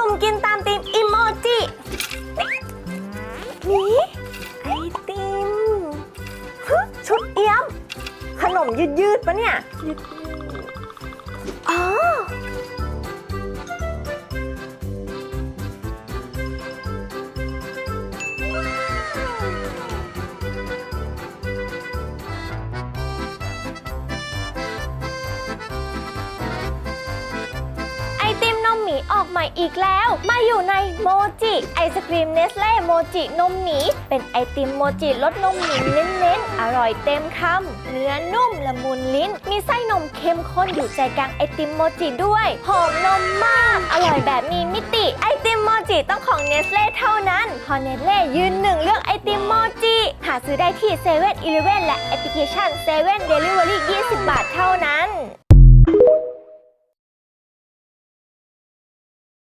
สุ่มกินตามติมอิโมจินี่ไอติมชุดเอี้ยม ขนมยืดๆปะเนี่ย อ๋อ หมีออกใหม่อีกแล้ว มาอยู่ในโมจิไอศครีมเนสเล่โมจินมหมี เป็นไอติมโมจิรสนมหมีเน้นๆ อร่อยเต็มคำเนื้อนุ่มละมุนลิ้น มีไส้นมเข้มข้นอยู่ใจกลางไอติมโมจิด้วยหอมนมมาก อร่อยแบบมีมิติไอติมโมจิต้องของเนสเล่เท่านั้นพอเนสเล่ยืนหนึ่งเรื่องไอติมโมจิหาซื้อได้ที่เซเว่นอีเลฟเว่นและแอปพลิเคชันเซเว่นเดลิเวอรี่20 บาทเท่านั้น